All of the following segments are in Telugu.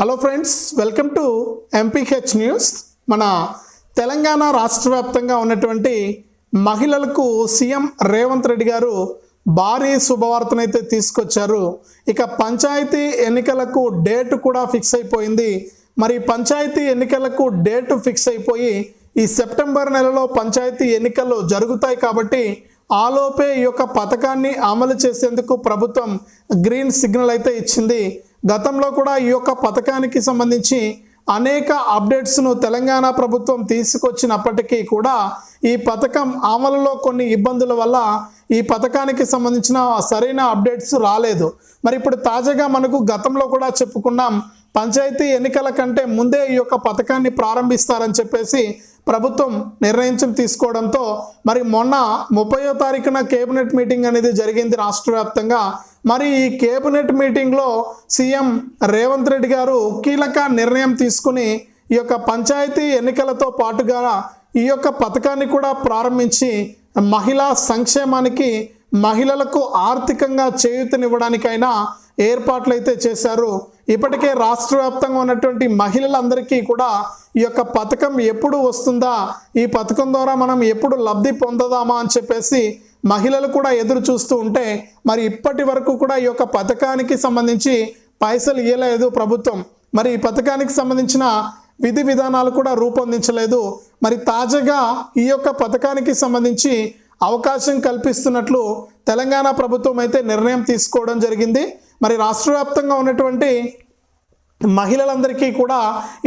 Hello friends welcome to MPH news మన తెలంగాణ రాష్ట్ర వ్యాప్తంగా ఉన్నటువంటి మహిళలకు సీఎం రేవంత్ రెడ్డి గారు భారీ శుభవార్తనైతే తీసుకొచ్చారు. ఇక పంచాయతీ ఎన్నికలకు డేట్ కూడా ఫిక్స్ అయిపోయింది. మరి పంచాయతీ ఎన్నికలకు డేట్ ఫిక్స్ అయిపోయి ఈ సెప్టెంబర్ నెలలో పంచాయతీ ఎన్నికలు జరుగుతాయి కాబట్టి ఆలోపే ఈ యొక్క పథకాన్ని అమలు చేసేందుకు ప్రభుత్వం గ్రీన్ సిగ్నల్ అయితే ఇచ్చింది. గతంలో కూడా ఈ యొక్క పథకానికి సంబంధించి అనేక అప్డేట్స్ను తెలంగాణ ప్రభుత్వం తీసుకొచ్చినప్పటికీ కూడా ఈ పథకం అమలులో కొన్ని ఇబ్బందుల వల్ల ఈ పథకానికి సంబంధించిన సరైన అప్డేట్స్ రాలేదు. మరి ఇప్పుడు తాజాగా మనకు గతంలో కూడా చెప్పుకున్నాం పంచాయతీ ఎన్నికల కంటే ముందే ఈ యొక్క పథకాన్ని ప్రారంభిస్తారని చెప్పేసి ప్రభుత్వం నిర్ణయించం తీసుకోవడంతో మరి మొన్న ముప్పయో తారీఖున కేబినెట్ మీటింగ్ అనేది జరిగింది రాష్ట్ర వ్యాప్తంగా. మరి ఈ కేబినెట్ మీటింగ్లో సీఎం రేవంత్ రెడ్డి గారు కీలక నిర్ణయం తీసుకుని ఈ యొక్క పంచాయతీ ఎన్నికలతో పాటుగా ఈ యొక్క పథకాన్ని కూడా ప్రారంభించి మహిళా సంక్షేమానికి మహిళలకు ఆర్థికంగా చేయూతనివ్వడానికైనా ఏర్పాట్లు అయితే చేశారు. ఇప్పటికే రాష్ట్ర వ్యాప్తంగా ఉన్నటువంటి మహిళలందరికీ కూడా ఈ యొక్క పథకం ఎప్పుడు వస్తుందా? ఈ పథకం ద్వారా మనం ఎప్పుడు లబ్ధి పొందదామా అని చెప్పేసి మహిళలు కూడా ఎదురు చూస్తూ ఉంటే మరి ఇప్పటి వరకు కూడా ఈ యొక్క పథకానికి సంబంధించి పైసలు ఇవ్వలేదు ప్రభుత్వం. మరి ఈ పథకానికి సంబంధించిన విధి విధానాలు కూడా రూపొందించలేదు. మరి తాజాగా ఈ యొక్క పథకానికి సంబంధించి అవకాశం కల్పిస్తున్నట్లు తెలంగాణ ప్రభుత్వం అయితే నిర్ణయం తీసుకోవడం జరిగింది. మరి రాష్ట్ర వ్యాప్తంగా ఉన్నటువంటి మహిళలందరికీ కూడా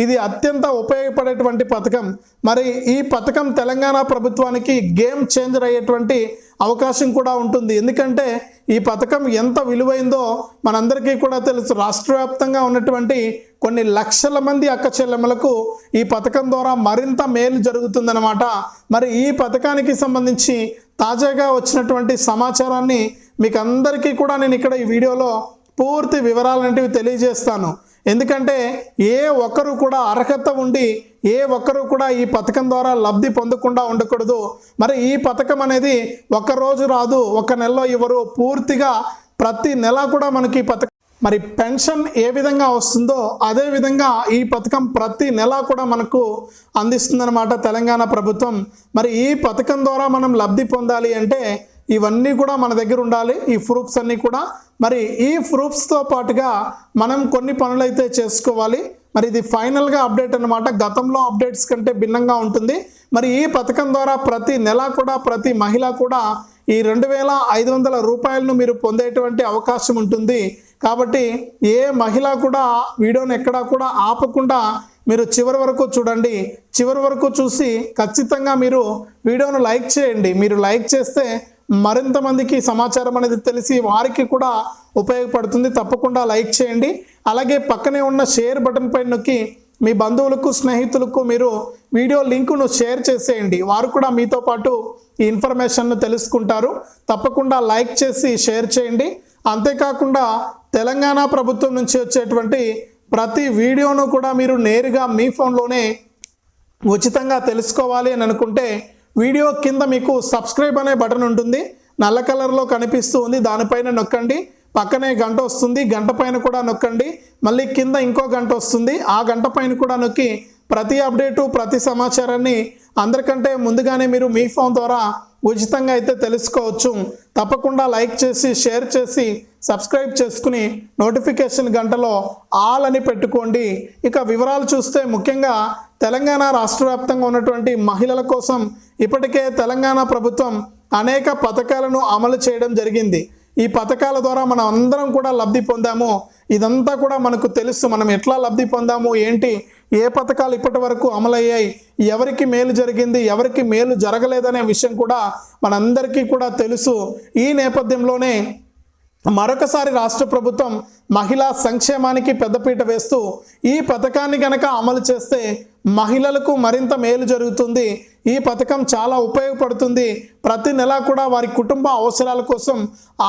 ఇది అత్యంత ఉపయోగపడేటువంటి పథకం. మరి ఈ పథకం తెలంగాణ ప్రభుత్వానికి గేమ్ చేంజర్ అయ్యేటువంటి అవకాశం కూడా ఉంటుంది. ఎందుకంటే ఈ పథకం ఎంత విలువైందో మనందరికీ కూడా తెలుసు. రాష్ట్ర వ్యాప్తంగా ఉన్నటువంటి కొన్ని లక్షల మంది అక్క చెల్లెమ్మలకు ఈ పథకం ద్వారా మరింత మేలు జరుగుతుందన్నమాట. మరి ఈ పథకానికి సంబంధించి తాజాగా వచ్చినటువంటి సమాచారాన్ని మీకు అందరికీ కూడా నేను ఇక్కడ ఈ వీడియోలో పూర్తి వివరాలంటివి తెలియజేస్తాను. ఎందుకంటే ఏ ఒక్కరు కూడా అర్హత ఉండి ఏ ఒక్కరు కూడా ఈ పథకం ద్వారా లబ్ధి పొందకుండా ఉండకూడదు. మరి ఈ పథకం అనేది ఒక్క రోజు రాదు ఒక నెలలో ఇవ్వరు. పూర్తిగా ప్రతి నెల కూడా మనకి ఈ పథకం మరి పెన్షన్ ఏ విధంగా వస్తుందో అదే విధంగా ఈ పథకం ప్రతి నెల కూడా మనకు అందిస్తుందన్నమాట తెలంగాణ ప్రభుత్వం. మరి ఈ పథకం ద్వారా మనం లబ్ధి పొందాలి అంటే ఇవన్నీ కూడా మన దగ్గర ఉండాలి ఈ ప్రూఫ్స్ అన్నీ కూడా. మరి ఈ ప్రూఫ్స్తో పాటుగా మనం కొన్ని పనులు అయితే చేసుకోవాలి. మరి ఇది ఫైనల్గా అప్డేట్ అనమాట గతంలో అప్డేట్స్ కంటే భిన్నంగా ఉంటుంది. మరి ఈ పథకం ద్వారా ప్రతి నెల కూడా ప్రతి మహిళ కూడా ఈ రెండు వేల ఐదు వందల రూపాయలను మీరు పొందేటువంటి అవకాశం ఉంటుంది. కాబట్టి ఏ మహిళ కూడా వీడియోని ఎక్కడా కూడా ఆపకుండా మీరు చివరి వరకు చూడండి. చివరి వరకు చూసి ఖచ్చితంగా మీరు వీడియోను లైక్ చేయండి. మీరు లైక్ చేస్తే మరింత మందికి సమాచారం అనేది తెలిసి వారికి కూడా ఉపయోగపడుతుంది. తప్పకుండా లైక్ చేయండి. అలాగే పక్కనే ఉన్న షేర్ బటన్ పై నొక్కి మీ బంధువులకు స్నేహితులకు మీరు వీడియో లింకును షేర్ చేసేయండి. వారు కూడా మీతో పాటు ఈ ఇన్ఫర్మేషన్ను తెలుసుకుంటారు. తప్పకుండా లైక్ చేసి షేర్ చేయండి. అంతేకాకుండా తెలంగాణ ప్రభుత్వం నుంచి వచ్చేటువంటి ప్రతి వీడియోను కూడా మీరు నేరుగా మీ ఫోన్లోనే ఉచితంగా తెలుసుకోవాలి అని అనుకుంటే వీడియో కింద మీకు సబ్స్క్రైబ్ అనే బటన్ ఉంటుంది. నల్ల కలర్లో కనిపిస్తూ ఉంది. దానిపైన నొక్కండి. పక్కనే గంట వస్తుంది. గంట పైన కూడా నొక్కండి. మళ్ళీ కింద ఇంకో గంట వస్తుంది. ఆ గంట పైన కూడా నొక్కి ప్రతి అప్డేటు ప్రతి సమాచారాన్ని అందరికంటే ముందుగానే మీరు మీ ఫోన్ ద్వారా ఉచితంగా అయితే తెలుసుకోవచ్చు. తప్పకుండా లైక్ చేసి షేర్ చేసి సబ్స్క్రైబ్ చేసుకుని నోటిఫికేషన్ గంటలో ఆల్ అని పెట్టుకోండి. ఇక వివరాలు చూస్తే ముఖ్యంగా తెలంగాణ రాష్ట్ర వ్యాప్తంగా ఉన్నటువంటి మహిళల కోసం ఇప్పటికే తెలంగాణ ప్రభుత్వం అనేక పథకాలను అమలు చేయడం జరిగింది. ఈ పథకాల ద్వారా మనం అందరం కూడా లబ్ధి పొందాము. ఇదంతా కూడా మనకు తెలుసు. మనం ఎట్లా లబ్ధి పొందాము? ఏంటి? ఏ పథకాలు ఇప్పటి వరకు అమలయ్యాయి? ఎవరికి మేలు జరిగింది? ఎవరికి మేలు జరగలేదనే విషయం కూడా మనందరికీ కూడా తెలుసు. ఈ నేపథ్యంలోనే మరొకసారి రాష్ట్ర ప్రభుత్వం మహిళా సంక్షేమానికి పెద్దపీట వేస్తూ ఈ పథకాన్ని కనుక అమలు చేస్తే మహిళలకు మరింత మేలు జరుగుతుంది. ఈ పథకం చాలా ఉపయోగపడుతుంది. ప్రతి నెల కూడా వారి కుటుంబ అవసరాల కోసం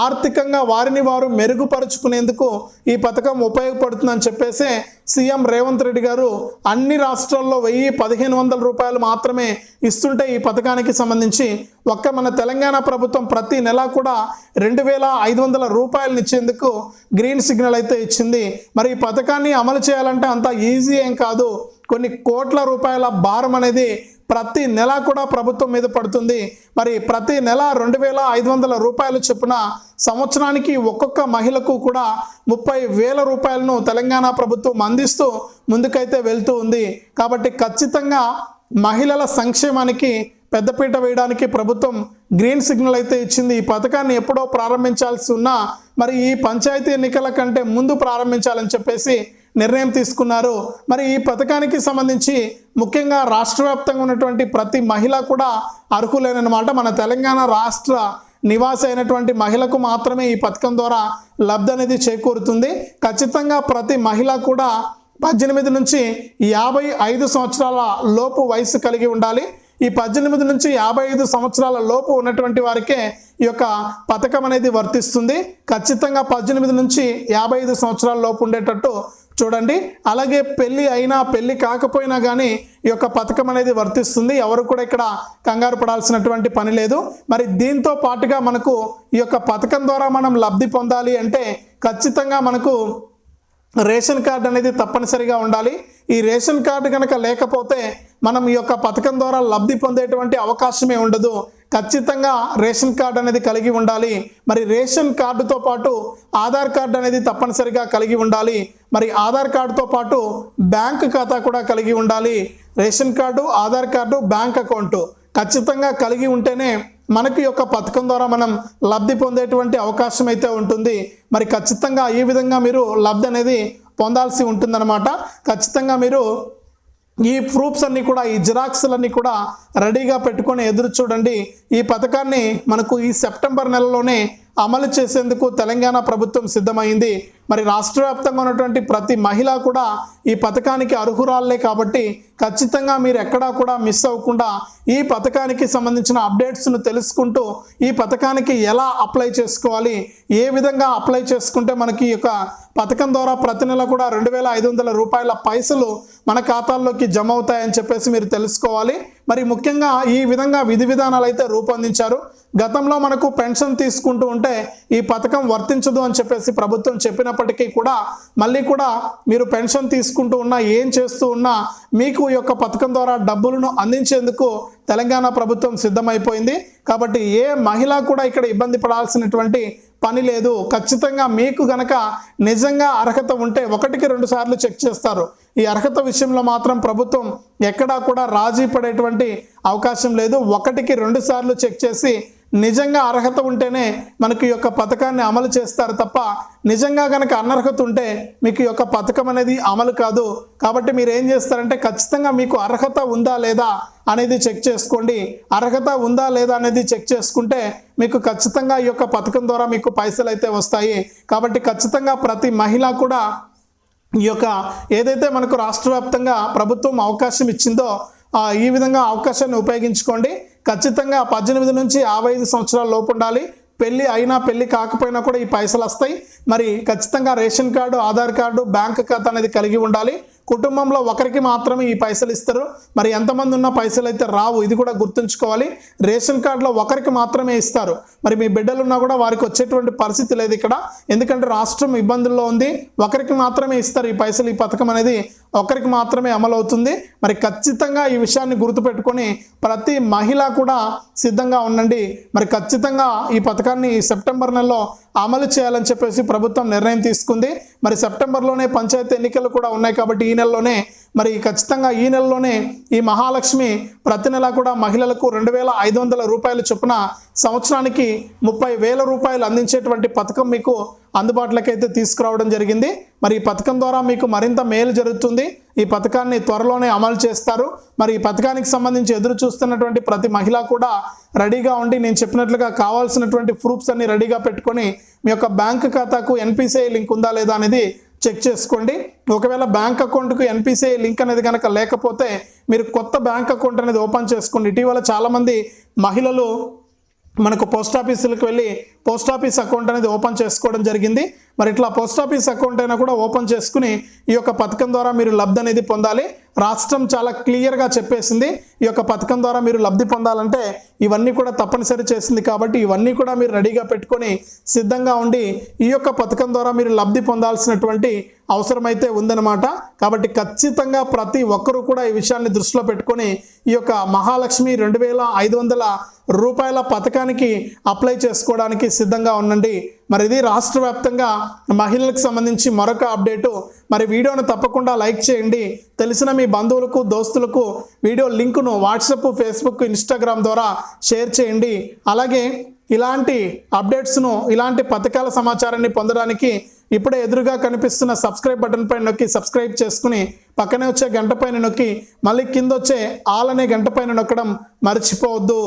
ఆర్థికంగా వారిని వారు మెరుగుపరుచుకునేందుకు ఈ పథకం ఉపయోగపడుతుందని చెప్పేసి సీఎం రేవంత్ రెడ్డి గారు అన్ని రాష్ట్రాల్లో వెయ్యి పదిహేను వందల రూపాయలు మాత్రమే ఇస్తుంటే ఈ పథకానికి సంబంధించి ఒక్క మన తెలంగాణ ప్రభుత్వం ప్రతి నెల కూడా రెండు వేల ఐదు వందల రూపాయలు ఇచ్చేందుకు గ్రీన్ సిగ్నల్ అయితే ఇచ్చింది. మరి ఈ పథకాన్ని అమలు చేయాలంటే అంత ఈజీ ఏం కాదు. కొన్ని కోట్ల రూపాయల భారం అనేది ప్రతి నెల కూడా ప్రభుత్వం మీద పడుతుంది. మరి ప్రతి నెల రెండు వేల ఐదు వందల రూపాయలు చొప్పున సంవత్సరానికి ఒక్కొక్క మహిళకు కూడా ముప్పై వేల రూపాయలను తెలంగాణ ప్రభుత్వం అందిస్తూ ముందుకైతే వెళ్తూ ఉంది. కాబట్టి ఖచ్చితంగా మహిళల సంక్షేమానికి పెద్దపీట వేయడానికి ప్రభుత్వం గ్రీన్ సిగ్నల్ అయితే ఇచ్చింది. ఈ పథకాన్ని ఎప్పుడో ప్రారంభించాల్సి ఉన్నా మరి ఈ పంచాయతీ ఎన్నికల కంటే ముందు ప్రారంభించాలని చెప్పేసి నిర్ణయం తీసుకున్నారు. మరి ఈ పథకానికి సంబంధించి ముఖ్యంగా రాష్ట్ర వ్యాప్తంగా ఉన్నటువంటి ప్రతి మహిళ కూడా అర్హులేనమాట మన తెలంగాణ రాష్ట్ర నివాస అయినటువంటి మహిళకు మాత్రమే ఈ పథకం ద్వారా లబ్ధి అనేది చేకూరుతుంది. ఖచ్చితంగా ప్రతి మహిళ కూడా పద్దెనిమిది నుంచి యాభై ఐదు సంవత్సరాల లోపు వయసు కలిగి ఉండాలి. ఈ పద్దెనిమిది నుంచి యాభై ఐదు సంవత్సరాల లోపు ఉన్నటువంటి వారికే ఈ యొక్క పథకం అనేది వర్తిస్తుంది. ఖచ్చితంగా పద్దెనిమిది నుంచి యాభై ఐదు సంవత్సరాల లోపు ఉండేటట్టు చూడండి. అలాగే పెళ్ళి అయినా పెళ్ళి కాకపోయినా కానీ ఈ యొక్క పథకం అనేది వర్తిస్తుంది. ఎవరు కూడా ఇక్కడ కంగారు పడాల్సినటువంటి పని లేదు. మరి దీంతో పాటుగా మనకు ఈ యొక్క పథకం ద్వారా మనం లబ్ధి పొందాలి అంటే ఖచ్చితంగా మనకు రేషన్ కార్డు అనేది తప్పనిసరిగా ఉండాలి. ఈ రేషన్ కార్డు కనుక లేకపోతే మనం ఈ యొక్క పథకం ద్వారా లబ్ధి పొందేటువంటి అవకాశమే ఉండదు. ఖచ్చితంగా రేషన్ కార్డు అనేది కలిగి ఉండాలి. మరి రేషన్ కార్డుతో పాటు ఆధార్ కార్డు అనేది తప్పనిసరిగా కలిగి ఉండాలి. మరి ఆధార్ కార్డుతో పాటు బ్యాంక్ ఖాతా కూడా కలిగి ఉండాలి. Ration card Aadhaar card bank account ఖచ్చితంగా కలిగి ఉంటేనే మనకి యొక్క పథకం ద్వారా మనం లబ్ధి పొందేటువంటి అవకాశం అయితే ఉంటుంది. మరి ఖచ్చితంగా ఈ విధంగా మీరు లబ్ధి అనేది పొందాల్సి ఉంటుందన్నమాట. ఖచ్చితంగా మీరు ఈ ప్రూఫ్స్ అన్నీ కూడా ఈ జిరాక్స్లన్నీ కూడా రెడీగా పెట్టుకొని ఎదురు చూడండి. ఈ పథకాన్ని మనకు ఈ సెప్టెంబర్ నెలలోనే అమలు చేసేందుకు తెలంగాణ ప్రభుత్వం సిద్ధమైంది. మరి రాష్ట్ర వ్యాప్తంగా ఉన్నటువంటి ప్రతి మహిళ కూడా ఈ పథకానికి అర్హురాలే కాబట్టి ఖచ్చితంగా మీరు ఎక్కడా కూడా మిస్ అవ్వకుండా ఈ పథకానికి సంబంధించిన అప్డేట్స్ను తెలుసుకుంటూ ఈ పథకానికి ఎలా అప్లై చేసుకోవాలి ఏ విధంగా అప్లై చేసుకుంటే మనకి ఈ యొక్క పథకం ద్వారా ప్రతి నెల కూడా రెండు వేల ఐదు వందల రూపాయల పైసలు మన ఖాతాల్లోకి జమ అవుతాయని చెప్పేసి మీరు తెలుసుకోవాలి. మరి ముఖ్యంగా ఈ విధంగా విధి విధానాలు అయితే రూపొందించారు. గతంలో మనకు పెన్షన్ తీసుకుంటూ ఉంటే ఈ పథకం వర్తించదు అని చెప్పేసి ప్రభుత్వం చెప్పినప్పటికీ కూడా మళ్ళీ కూడా మీరు పెన్షన్ తీసుకుంటూ ఉన్నా ఏం చేస్తూ ఉన్నా మీకు ఈ యొక్క పథకం ద్వారా డబ్బులను అందించేందుకు తెలంగాణ ప్రభుత్వం సిద్ధమైపోయింది. కాబట్టి ఏ మహిళ కూడా ఇక్కడ ఇబ్బంది పడాల్సినటువంటి పని లేదు. ఖచ్చితంగా మీకు గనక నిజంగా అర్హత ఉంటే ఒకటికి రెండు సార్లు చెక్ చేస్తారు. ఈ అర్హత విషయంలో మాత్రం ప్రభుత్వం ఎక్కడా కూడా రాజీ పడేటువంటి అవకాశం లేదు. ఒకటికి రెండు సార్లు చెక్ చేసి నిజంగా అర్హత ఉంటేనే మనకి ఈ యొక్క పథకాన్ని అమలు చేస్తారు తప్ప నిజంగా కనుక అనర్హత ఉంటే మీకు ఈ యొక్క పథకం అనేది అమలు కాదు. కాబట్టి మీరు ఏం చేస్తారంటే ఖచ్చితంగా మీకు అర్హత ఉందా లేదా అనేది చెక్ చేసుకోండి. అర్హత ఉందా లేదా అనేది చెక్ చేసుకుంటే మీకు ఖచ్చితంగా ఈ యొక్క పథకం ద్వారా మీకు పైసలు అయితే వస్తాయి. కాబట్టి ఖచ్చితంగా ప్రతి మహిళ కూడా ఈ యొక్క ఏదైతే మనకు రాష్ట్ర వ్యాప్తంగా ప్రభుత్వం అవకాశం ఇచ్చిందో ఈ విధంగా అవకాశాన్ని ఉపయోగించుకోండి. ఖచ్చితంగా పద్దెనిమిది నుంచి యాభై ఐదు సంవత్సరాల లోపు ఉండాలి. పెళ్ళి అయినా పెళ్ళి కాకపోయినా కూడా ఈ పైసలు వస్తాయి. మరి ఖచ్చితంగా ration card Aadhaar card bank ఖాతా అనేది కలిగి ఉండాలి. కుటుంబంలో ఒకరికి మాత్రమే ఈ పైసలు ఇస్తారు. మరి ఎంతమంది ఉన్న పైసలు అయితే రావు. ఇది కూడా గుర్తుంచుకోవాలి. రేషన్ కార్డులో ఒకరికి మాత్రమే ఇస్తారు. మరి మీ బిడ్డలు ఉన్నా కూడా వారికి వచ్చేటువంటి పరిస్థితి లేదు ఇక్కడ. ఎందుకంటే రాష్ట్రం ఇబ్బందుల్లో ఉంది. ఒకరికి మాత్రమే ఇస్తారు ఈ పైసలు. ఈ పథకం అనేది ఒకరికి మాత్రమే అమలు అవుతుంది మరి ఖచ్చితంగా ఈ విషయాన్ని గుర్తుపెట్టుకొని ప్రతి మహిళ కూడా సిద్ధంగా ఉండండి. మరి ఖచ్చితంగా ఈ పథకాన్ని ఈ సెప్టెంబర్ నెలలో అమలు చేయాలని చెప్పేసి ప్రభుత్వం నిర్ణయం తీసుకుంది. మరి సెప్టెంబర్లోనే పంచాయతీ ఎన్నికలు కూడా ఉన్నాయి కాబట్టి ఈ నెలలోనే మరి ఖచ్చితంగా ఈ నెలలోనే ఈ మహాలక్ష్మి ప్రతి నెల కూడా మహిళలకు రెండు వేల ఐదు వందల రూపాయల చొప్పున సంవత్సరానికి ముప్పై వేల రూపాయలు అందించేటువంటి పథకం మీకు అందుబాటులోకి అయితే తీసుకురావడం జరిగింది. మరి ఈ పథకం ద్వారా మీకు మరింత మేలు జరుగుతుంది. ఈ పథకాన్ని త్వరలోనే అమలు చేస్తారు. మరి ఈ పథకానికి సంబంధించి ఎదురు చూస్తున్నటువంటి ప్రతి మహిళ కూడా రెడీగా ఉండి నేను చెప్పినట్లుగా కావాల్సినటువంటి ప్రూఫ్స్ అన్ని రెడీగా పెట్టుకొని మీ యొక్క బ్యాంక్ ఖాతాకు ఎన్పిసిఐ లింక్ ఉందా లేదా అనేది చెక్ చేసుకోండి. ఒకవేళ బ్యాంక్ అకౌంట్కు ఎన్పిసిఐ లింక్ అనేది కనుక లేకపోతే మీరు కొత్త బ్యాంక్ అకౌంట్ అనేది ఓపెన్ చేసుకోండి. ఇటీవల చాలామంది మహిళలు మనకు పోస్ట్ ఆఫీసులకు వెళ్ళి పోస్ట్ ఆఫీస్ అకౌంట్ అనేది ఓపెన్ చేసుకోవడం జరిగింది. మరి ఇట్లా పోస్ట్ ఆఫీస్ అకౌంట్ అయినా కూడా ఓపెన్ చేసుకుని ఈ యొక్క పథకం ద్వారా మీరు లబ్ధి అనేది పొందాలి. రాష్ట్రం చాలా క్లియర్గా చెప్పేసింది. ఈ యొక్క పథకం ద్వారా మీరు లబ్ధి పొందాలంటే ఇవన్నీ కూడా తప్పనిసరి చేసింది కాబట్టి ఇవన్నీ కూడా మీరు రెడీగా పెట్టుకొని సిద్ధంగా ఉండి ఈ యొక్క పథకం ద్వారా మీరు లబ్ధి పొందాల్సినటువంటి అవసరమైతే ఉందన్నమాట. కాబట్టి ఖచ్చితంగా ప్రతి ఒక్కరూ కూడా ఈ విషయాన్ని దృష్టిలో పెట్టుకొని ఈ యొక్క మహాలక్ష్మి రెండు వేల ఐదు వందల రూపాయల పథకానికి అప్లై చేసుకోవడానికి సిద్ధంగా ఉండండి. మరి ఇది రాష్ట్ర వ్యాప్తంగా మహిళలకు సంబంధించి మరొక అప్డేటు. మరి వీడియోను తప్పకుండా లైక్ చేయండి. తెలిసిన మీ బంధువులకు దోస్తులకు వీడియో లింకును వాట్సప్ ఫేస్బుక్ ఇన్స్టాగ్రామ్ ద్వారా షేర్ చేయండి. అలాగే ఇలాంటి అప్డేట్స్ను ఇలాంటి పథకాల సమాచారాన్ని పొందడానికి ఇప్పుడే ఎదురుగా కనిపిస్తున్న సబ్స్క్రైబ్ బటన్ పైన నొక్కి సబ్స్క్రైబ్ చేసుకుని పక్కనే వచ్చే గంట పైన నొక్కి మళ్ళీ కింద వచ్చే ఆల్ అనే గంట పైన నొక్కడం మర్చిపోవద్దు.